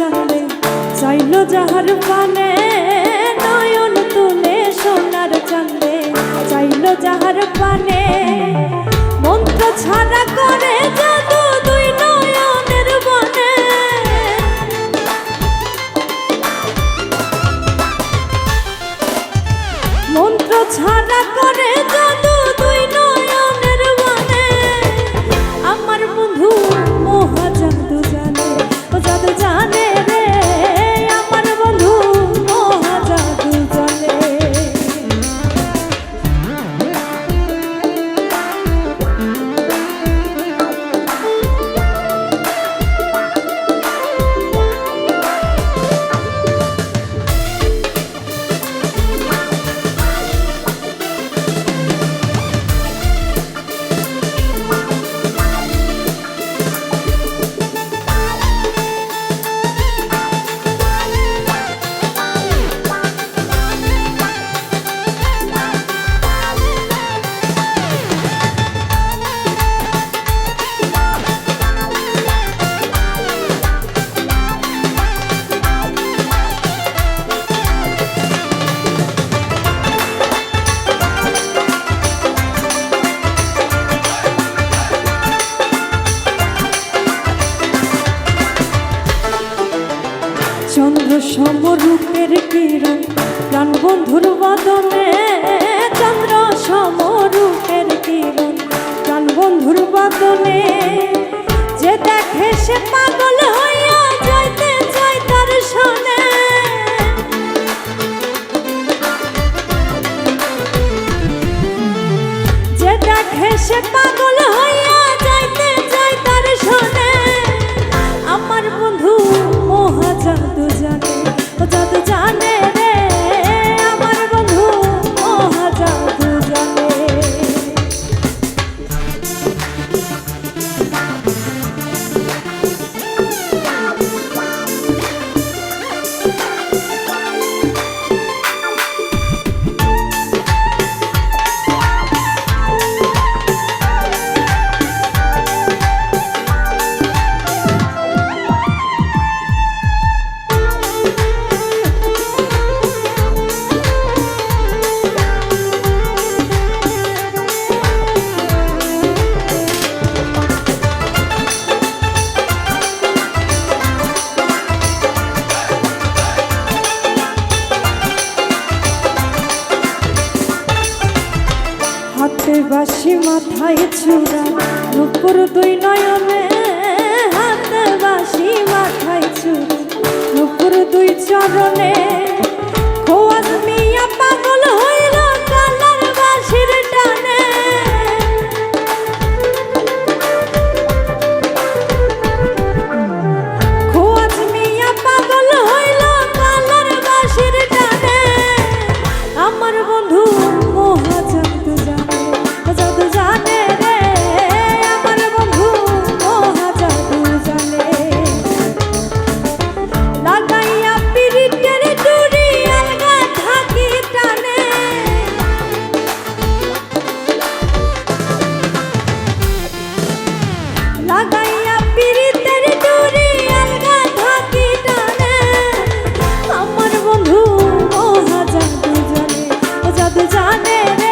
চাঁদে চাইল যাহার পানে নয়ন তুলে সোনার চাঁদে। চাইল যাহার পানে মন্ত্র ছাড়া করে জাদু দুই নয়নের বনে। মন্ত্র ছাড়া করে জাদু সমরূপের কিরণ প্রাণ বন্ধুর বদনে বাসি মাথায় চূড়া। নুপুর দুই নয়নে জানে রে